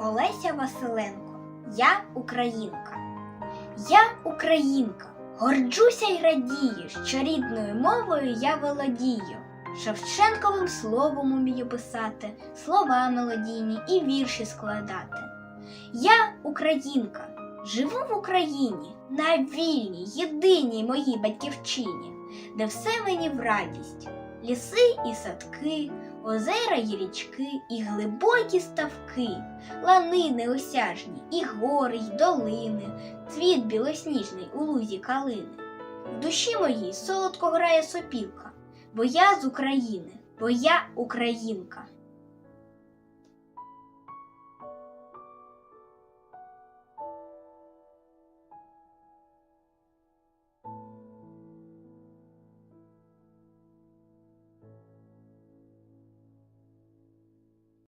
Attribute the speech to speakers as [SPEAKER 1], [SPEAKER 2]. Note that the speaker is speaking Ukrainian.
[SPEAKER 1] Олеся Василенко. Я українка. Я українка. Горджуся й радію, що рідною мовою я володію. Шевченковим словом умію писати, слова мелодійні і вірші складати. Я українка, живу в Україні, на вільній, єдиній моїй батьківщині, де все мені в радість, ліси і садки, озера й річки, і глибокі ставки, лани неосяжні, і гори, й долини, цвіт білосніжний у лузі калини. В душі моїй солодко грає сопілка, бо я з України, бо я українка.